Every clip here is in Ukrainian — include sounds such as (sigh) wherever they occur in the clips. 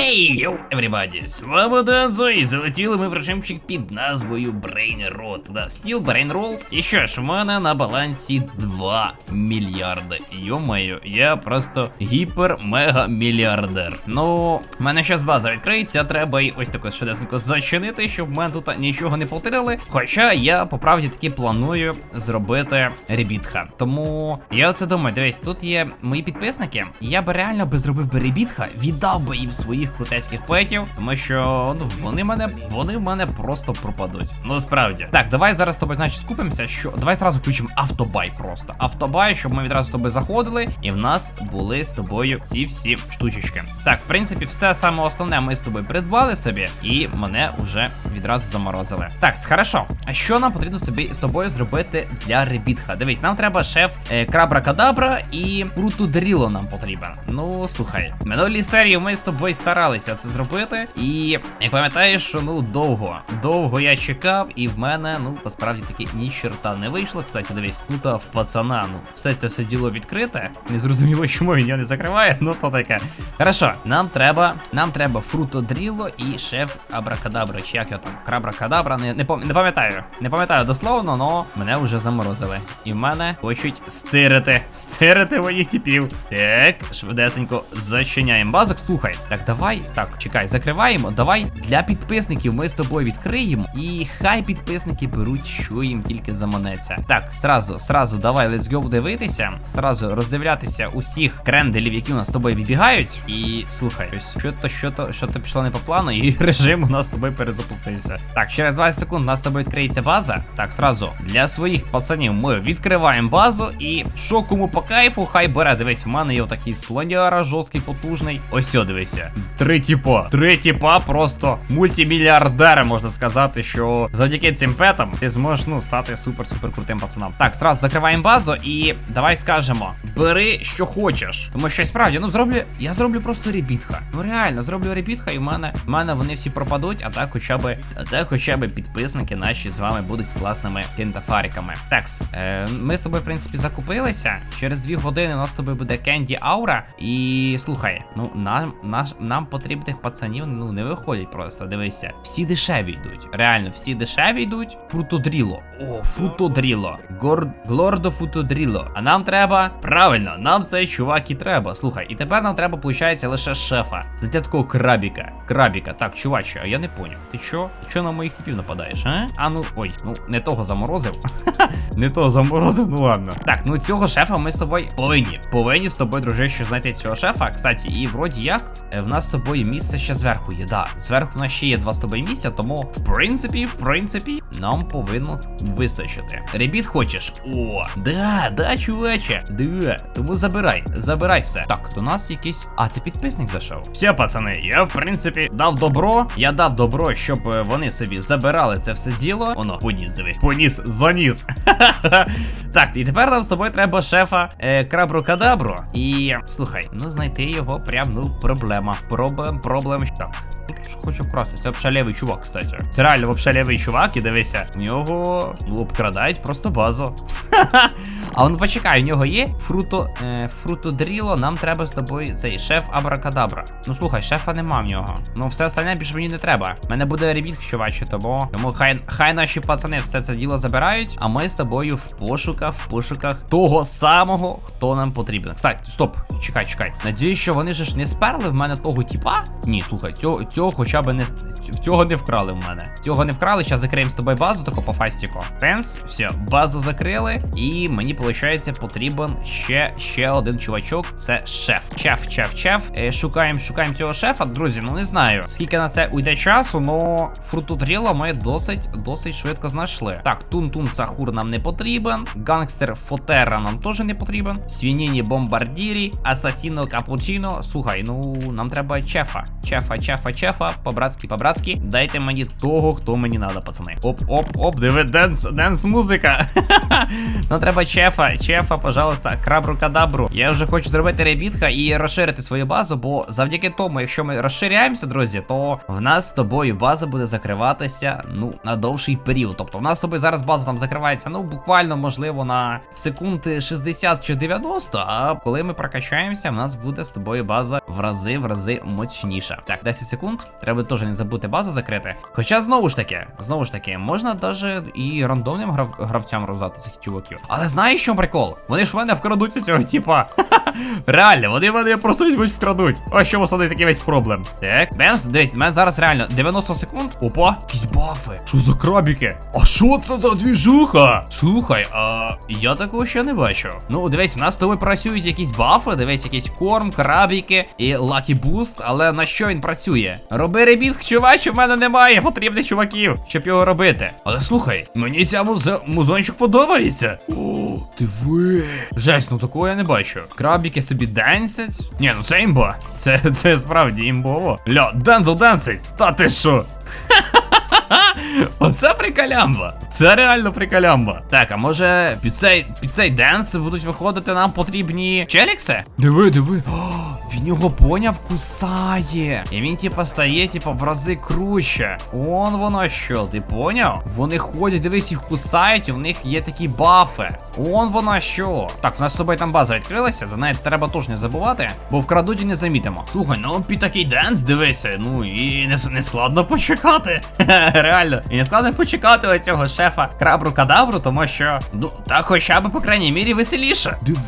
Хей, йоу, everybody, з вами Дензо, і залетіли ми в режимчик під назвою Brain Rot. Да, стіл Brain Roll. І що ж, в мене на балансі 2 мільярди. Йо-моє, я просто гіпер-мега-мільярдер. Ну, в мене щас база відкриється, треба й ось таке швидесенько зачинити, щоб в мене тут нічого не повторили. Хоча я по правді таки планую зробити ребітха. Тому я оце думаю, дивись, тут є мої підписники. Я би реально би зробив би ребітха, віддав би їм своїх крутецьких петів, тому що ну вони мене вони в мене просто пропадуть. Ну справді. Так, давай зараз з тобою, значить, скупимося. Що давай зразу включимо автобай просто. Автобай, щоб ми відразу з тобою заходили, і в нас були з тобою ці всі штучечки. Так, в принципі, все саме основне ми з тобою придбали собі, і мене вже відразу заморозили. Так, хорошо. А що нам потрібно з тобі з тобою зробити для ребітха? Дивись, нам треба шеф е, Крабра Кадабра і Крутудріло нам потрібен. Ну слухай, в минулій серії ми з тобою старалися це зробити. І як пам'ятаєш, ну довго, довго я чекав, і в мене, ну, посправді таки ні черта не вийшло. Кстати, дивись, тут а, в пацана, ну, все це все діло відкрите. Не зрозуміло, (laughs) чому він його не закриває, ну то таке. Хорошо, нам треба, нам треба фрутодріло і шеф Абракадабра, чи як його там, Крабракадабра, не, не, пам'ятаю. Не пам'ятаю дословно, но мене вже заморозили. І в мене хочуть стирити, стирити моїх типів. Так, швидесенько зачиняємо базок. Слухай, так давай, так, чекай, закриваємо. Давай для підписників ми з тобою відкриємо. І хай підписники беруть, що їм тільки заманеться. Так, сразу, сразу, давай, let's go дивитися. Сразу роздивлятися усіх кренделів, які у нас з тобою відбігають. І слухай, ось що то, що то, що то пішло не по плану, і (laughs) режим у нас з тобою перезапустився. Так, через 20 секунд у нас з тобою відкриється база. Так, сразу для своїх пацанів ми відкриваємо базу. І що кому по кайфу, хай бере. Дивись, в мене є отакий слоняра, жорсткий, потужний. Ось дивися. Три тіпа. Три тіпа просто мультимільярдери, можна сказати, що завдяки цим петам ти зможеш ну стати супер-супер крутим пацаном. Так, сразу закриваємо базу і давай скажемо: бери що хочеш. Тому що справді, ну зроблю, я зроблю просто ребітха. Ну реально, зроблю ребітха, і в мене в мене вони всі пропадуть, а так хоча б, а так хоча б підписники наші з вами будуть з класними кентафариками. Такс, е, ми з тобою, в принципі, закупилися. Через дві години у нас з тобою буде Кенді Аура. І слухай, ну нам наш нам потрібних пацанів ну не виходять просто. Дивися, всі дешеві йдуть. Реально, всі дешеві йдуть. Фрутодріло. О, фрутодріло. Глордо фрутодріло. А нам треба. Правильно, нам цей чувак і треба. Слухай, і тепер нам треба, виходить, лише шефа. Такого крабіка. Крабіка. Так, чуваче, а я не поняв. Ти чо? Ти чо на моїх типів нападаєш, а? А ну ой, ну не того заморозив. (laughs) не того заморозив, ну ладно. Так, ну цього шефа ми з тобою повинні. Повинні з тобою, дружище, знайти цього шефа. Кстати, і вроді як в нас з тобою місце ще зверху є. Да, зверху в нас ще є два з тобою місця, тому в принципі, в принципі, нам повинно вистачити. Ребіт хочеш? О, да, да, чуваче, да. Тому забирай, забирай все. Так, до нас якийсь. А, це підписник зайшов. Все, пацани, я в принципі дав добро. Я дав добро, щоб е, вони собі забирали це все діло. Оно, поніс, диви. Поніс, заніс. (laughs) Так, і тепер нам з тобою треба шефа е, Крабру Кадабру. І слухай, ну знайти його прям ну проблема. Проблем, проблем. Так. Що хочу вкрасти. Це взагалі лівий чувак, кстати. Це реально взагалі лівий чувак, і дивися, в нього обкрадають просто базу. (laughs) А ну почекай, у нього є фруто, е, фрутодріло, нам треба з тобою цей шеф Абракадабра. Ну слухай, шефа нема в нього. Ну все остальне більше мені не треба. Мене буде ребіт, чуваче, тому, тому хай, хай наші пацани все це діло забирають, а ми з тобою в пошуках, в пошуках того самого, хто нам потрібен. Кстати, стоп, чекай, чекай. Надіюсь, що вони ж не сперли в мене того типа. Ні, слухай, цього, цього хоча б не цього не вкрали в мене. Цього не вкрали. Зараз закриємо з тобою базу, тако по фастіку. Тенс, все, базу закрили. І мені, виходить, потрібен ще ще один чувачок. Це шеф. Чеф, чеф, чеф. Е, шукаємо, шукаємо цього шефа. Друзі, ну не знаю, скільки на це уйде часу, но фрутодріла ми досить досить швидко знайшли. Так, тун-тун Сахур нам не потрібен. Гангстер Фотера нам теж не потрібен. Свініні бомбардірі, Асасіно Капучино. Слухай, ну нам треба чефа. Чефа, чефа, чефа. По-братськи, по-братськи. дайте мені того, хто мені надо, пацани. Оп, оп, оп, диви, денс, денс музика. (laughs) ну треба чефа, чефа, пожалуйста, крабру кадабру. Я вже хочу зробити ребітка і розширити свою базу, бо завдяки тому, якщо ми розширяємося, друзі, то в нас з тобою база буде закриватися ну на довший період. Тобто в нас з тобою зараз база там закривається, ну буквально можливо на секунди 60 чи 90, А коли ми прокачаємося, в нас буде з тобою база в рази в рази мощніша. Так, 10 секунд. Треба теж не забути базу закрити. Хоча знову ж таки, знову ж таки, можна даже і рандомним грав гравцям роздати цих чуваків. Але знаєш, що прикол? Вони ж в мене вкрадуть цього типа. (laughs) Реально, вони мене просто візьмуть вкрадуть. Ось чому садить такий весь проблем. Так, Бемс, дивись, у мене зараз реально 90 секунд. Опа, якісь бафи. Що за крабіки? А що це за двіжуха? Слухай, а я такого ще не бачу. Ну, дивись, в нас з тобою працюють якісь бафи, дивись, якийсь корм, крабіки і лакі буст, але на що він працює? Роби ребіт, чувач, у мене немає потрібних чуваків, щоб його робити. Але слухай, мені ця музе... музончик подобається. О, диви. Жесть, ну такого я не бачу. Крабіки собі денсять. Ні, ну це імба. Це, це справді імбово. Ля, дензо денсить. Та ти що? (laughs) Оце прикалямба. Це реально прикалямба. Так, а може під цей під цей денс будуть виходити нам потрібні челікси? Диви, диви. О, він його поняв, кусає. І він типа стає, типа, в рази круче. Он воно що, ти поняв? Вони ходять, дивись, їх кусають, і в них є такі бафи. Он воно що. Так, в нас з тобою там база відкрилася, за неї треба теж не забувати, бо вкрадуть і не замітимо. Слухай, ну під такий денс дивися, ну і не, не складно почекати. (laughs) Реально. І не складно почекати оцього шефа крабру кадабру, тому що, ну, так хоча б, по крайній мірі, веселіше. Диви,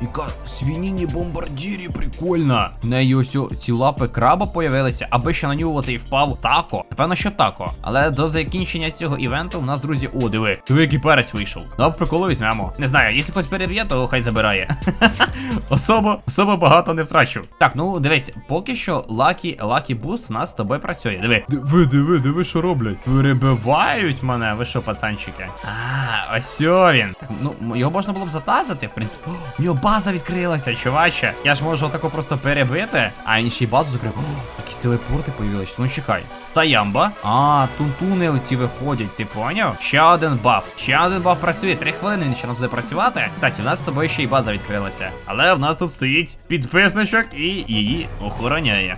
яка свініні бомбардірі прикольна. В неї ось ці лапи краба появилися, аби ще на нього оцей впав тако. Напевно, що тако. Але до закінчення цього івенту у нас, друзі, о, диви. Диви, який перець вийшов. Ну, приколу візьмемо. Не знаю, якщо хтось переб'є, то хай забирає. (laughs) особо, особо багато не втрачу. Так, ну дивись, поки що Лакі, Лакі Буст у нас з тобою працює. Диви. Диви, диви, диви, що роблять. Перебивають мене, ви що, пацанчики? А, ось він. Ну, його можна було б затазити, в принципі. О, в нього база відкрилася, чуваче. Я ж можу отако просто перебити, а й базу закрив. О, якісь телепорти появилися. Ну чекай. Стаямба. А, тунтуни оці виходять, ти поняв? Ще один баф. Ще один баф працює. Три хвилини він ще нас буде працювати. Кстати, у нас з тобою ще й база відкрилася. Але в нас тут стоїть підписничок і її охороняє.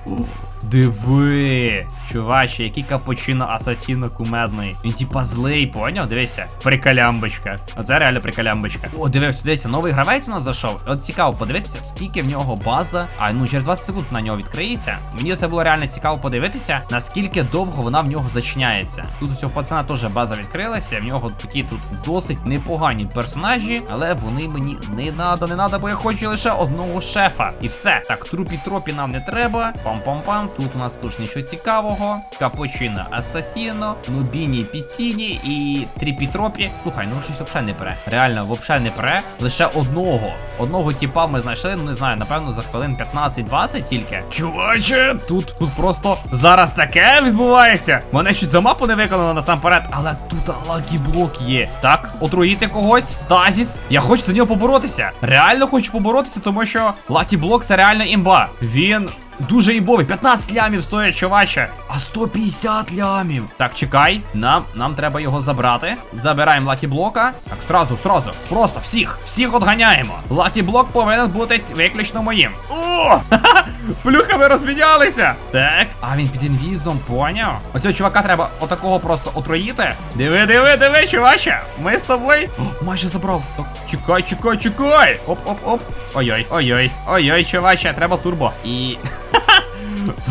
Диви, чуваче, який капучино асасіно кумедний. Він типа злий, поняв? Дивися, приколямбочка. Оце реально приколямбочка. О, дивись, дивися, новий гравець у нас зайшов. От цікаво подивитися, скільки в нього база. А ну через 20 секунд на нього відкриється. Мені це було реально цікаво подивитися, наскільки довго вона в нього зачиняється. Тут у цього пацана теж база відкрилася. В нього такі тут досить непогані персонажі, але вони мені не надо, не надо, бо я хочу лише одного шефа. І все. Так, трупі тропі нам не треба. Пам-пам-пам. Тут у нас теж нічого цікавого. Капучино Асасіно, Нубіні Піціні і Тріпі-тропі. Слухай, ну щось взагалі не пре. Реально, взагалі не пре. Лише одного. Одного тіпа ми знайшли, ну не знаю, напевно, за хвилин 15-20 тільки. Чуваче, тут, тут просто зараз таке відбувається. Мене щось за мапу не виконано насамперед, але тут лакі блок є. Так, отруїти когось. Тазіс. Я хочу за нього поборотися. Реально хочу поборотися, тому що лакі блок це реально імба. Він. Дуже імбовий, 15 лямів стоять, чуваче. А 150 лямів. Так, чекай, нам нам треба його забрати. Забираємо лакі блока. Так, сразу, сразу. Просто всіх, всіх отганяємо. Лакі блок повинен бути виключно моїм. О! (laughs) Плюхами розмінялися. Так. А він під інвізом, поняв? Оцього чувака треба отакого просто отруїти. Диви, диви, диви, чуваче. Ми з тобою. О, майже забрав. Так, чекай, чекай, чекай. Оп, оп, оп. Ой-ой, ой-ой, ой-ой, чуваче, треба турбо. І. (laughs)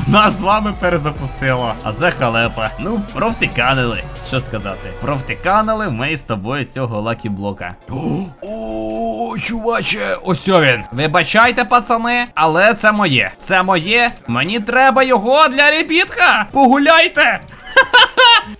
Нас з вами перезапустило. А це халепа. Ну, провтиканили. Що сказати? Провтиканили ми з тобою цього лакі блока. О, чуваче, ось він. Вибачайте, пацани, але це моє. Це моє. Мені треба його для ребітка. Погуляйте.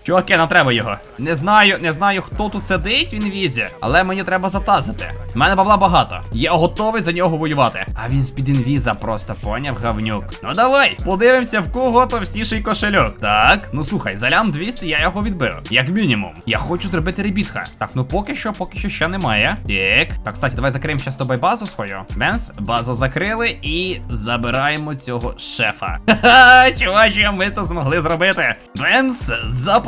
Чуваки, нам треба його. Не знаю, не знаю, хто тут сидить в інвізі, але мені треба затазити. У мене бабла багато. Я готовий за нього воювати. А він з-під інвіза просто поняв гавнюк. Ну давай, подивимося, в кого товстіший кошельок. Так, ну слухай, за лям 200 я його відбив. Як мінімум. Я хочу зробити ребітха. Так, ну поки що, поки що ще немає. Так. Так, кстати, давай закриємо ще з тобою базу свою. Бемс, базу закрили і забираємо цього шефа. (laughs) Ха-ха, чувачі, ми це змогли зробити. Бемс,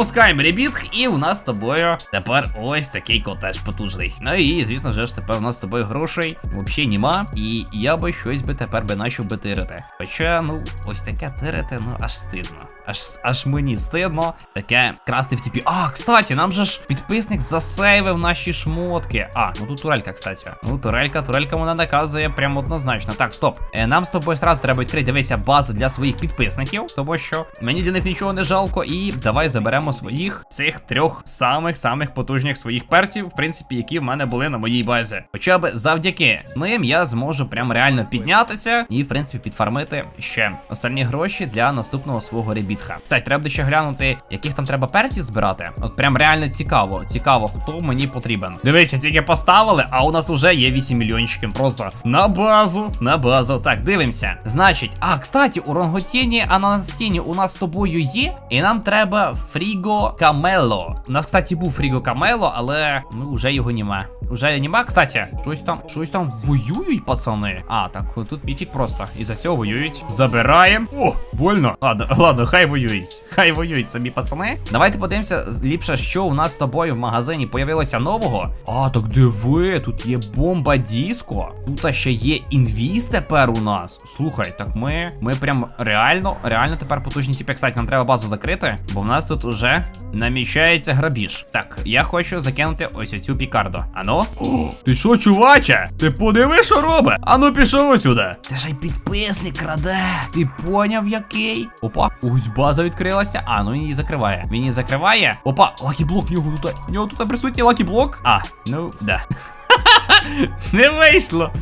запускаємо ребітх, і у нас з тобою тепер ось такий котеж потужний. Ну і, звісно ж, тепер у нас з тобою грошей взагалі нема. І я би щось би тепер би начав би тирити. Хоча, ну, ось таке тирити, ну аж стидно. Аж, аж мені стидно таке красти в тіпі. А, кстати, нам же ж підписник засейвив наші шмотки. А, ну тут турелька, кстати. Ну, турелька, турелька вона наказує прям однозначно. Так, стоп. Е, нам з тобою сразу треба відкрити дивися базу для своїх підписників, тому що мені для них нічого не жалко. І давай заберемо своїх цих трьох самих-самих потужних своїх перців, в принципі, які в мене були на моїй базі. Хоча б завдяки ним я зможу прям реально піднятися і, в принципі, підфармити ще останні гроші для наступного свого ребітха. Кстати, треба ще глянути, яких там треба перців збирати. От прям реально цікаво. Цікаво, хто мені потрібен. Дивися, тільки поставили, а у нас вже є 8 мільйончиків. Просто на базу, на базу. Так, дивимося. Значить, а, кстати, у Ронготіні Ананасіні у нас з тобою є, і нам треба Фріго Камело. У нас, кстати, був Фріго Камело, але ну вже його нема. Уже нема, кстати, щось там, щось там воюють, пацани. А, так, тут міфік просто. І за цього воюють. Забираємо. О, больно. Ладно, ладно, хай воюють. Хай воюють самі пацани. Давайте подивимося ліпше, що у нас з тобою в магазині появилося нового. А, так диви, тут є бомба диско. Тут ще є інвіз тепер у нас. Слухай, так ми, ми прям реально, реально тепер потужні типи. Кстати, нам треба базу закрити, бо в нас тут уже намічається грабіж. Так, я хочу закинути ось оцю пікардо. Ану? О, ти що, чуваче? Ти подиви, що робить? Ану, пішов сюди. Ти ж й підписник краде. Ти поняв який? Опа, ось база відкрилася. А, ну він її закриває. Він її закриває. Опа, лакіблок в нього тут. В нього тут присутній лакіблок. А, ну да. (laughs) (laughs) Не вийшло.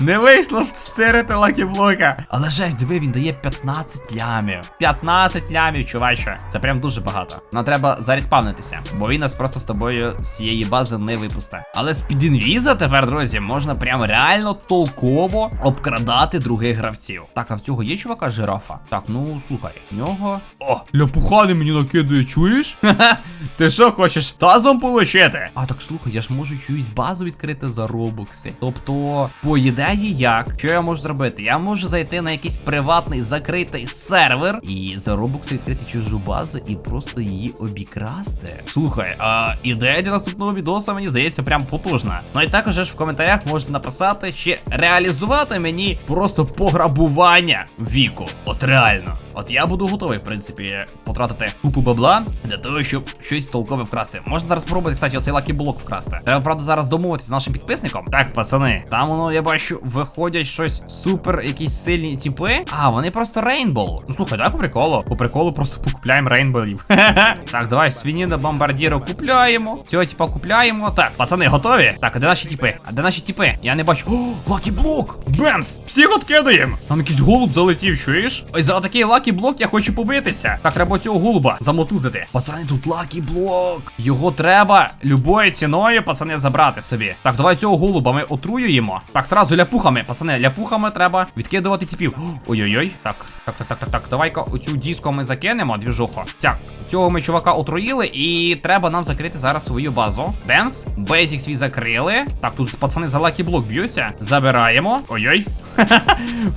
Не вийшло встерити лакіблока. Але жесть, диви, він дає 15 лямів. 15 лямів, чуваче. Це прям дуже багато. Нам треба заріспавнитися, бо він нас просто з тобою з цієї бази не випусте. Але з під інвіза тепер, друзі, можна прям реально толково обкрадати других гравців. Так, а в цього є чувака жирафа? Так, ну слухай, в нього. О, ляпухани мені накидує, чуєш? (laughs) Ти що хочеш тазом получити? А так слухай, я ж можу чуюсь базу відкрити за робокси. Тобто, по ідеї як? Що я можу зробити? Я можу зайти на якийсь приватний закритий сервер і за робокси відкрити чужу базу і просто її обікрасти. Слухай, а ідея для наступного відео, мені здається, прям потужна. Ну і також в коментарях можете написати, чи реалізувати мені просто пограбування віку. От реально. От я буду готовий, в принципі, потратити купу бабла для того, щоб щось толкове вкрасти. Можна зараз спробувати, кстати, оцей лакі-блок вкрасти. Треба, правда, зараз домовитися з нашим підписником. Так, пацани, там воно, я бачу, виходять щось супер, якісь сильні типи. А, вони просто рейнбол. Ну слухай, давай по приколу. По приколу просто покупляємо рейнболів. (laughs) так, давай свініна бомбардіро купляємо. Цього типа купляємо. Так, пацани, готові? Так, а де наші типи? А де наші типи? Я не бачу. О, лакі-блок! Бемс! Всіх откидаємо! Там якийсь голуб залетів, чуєш? Ось за такий лакі-блок я хочу побитися. Так, треба цього голуба замотузити. Пацани, тут лакі-блок. Його треба любою ціною, пацани, забрати собі. Так, давай цього голуба ми отруюємо. Так, сразу ляпухами. Пацани, ляпухами треба відкидувати тіпів. Ой-ой-ой. Так, так, так, так, так, так. Давай-ка оцю диско ми закинемо, двіжуху. Так, цього ми чувака отруїли, і треба нам закрити зараз свою базу. Бемс, бейзік свій закрили. Так, тут пацани за лакі-блок б'ються. Забираємо. Ой-ой. (laughs)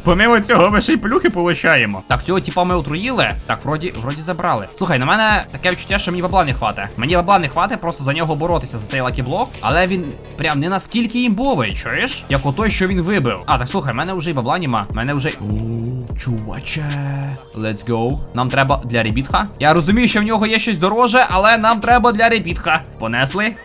Помимо цього ми ще й плюхи получаємо. Так, цього типа ми отруїли. Так, вроді, вроді забрали. Слухай, на мене таке відчуття, що мені бабла не хватить. Мені бабла не хватить просто за нього боротися за цей лакі-блок. Але він прям не наскільки імбовий, чуєш? Як отой, що він вибив. А, так слухай, мене вже і бабла нема. Мене вже. О, чуваче. Let's go. Нам треба для ребітха. Я розумію, що в нього є щось дороже, але нам треба для ребітха. Понесли?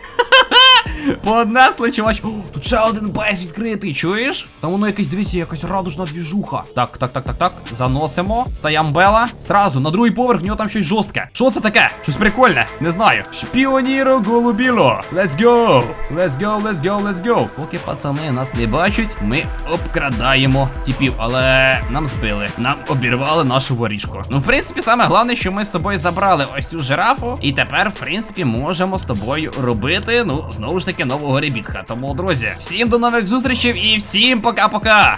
Поднесли, чувач. О, тут ще один бейс відкритий, чуєш? Там воно якесь, дивіться, якась радужна двіжуха. Так, так, так, так, так. Заносимо. Стаямбела. Сразу, на другий поверх, в нього там щось жорстке. Що це таке? Щось прикольне, не знаю. Шпіоніро голубіло. Let's go. Let's go, let's go, let's go. Поки пацани нас не бачать, ми обкрадаємо типів, але нам збили. Нам обірвали нашу воріжку. Ну, в принципі, саме головне, що ми з тобою забрали ось цю жирафу, і тепер, в принципі, можемо з тобою робити, ну, знову ж таки, нового ребітха. Тому, друзі, всім до нових зустрічей і всім пока-пока!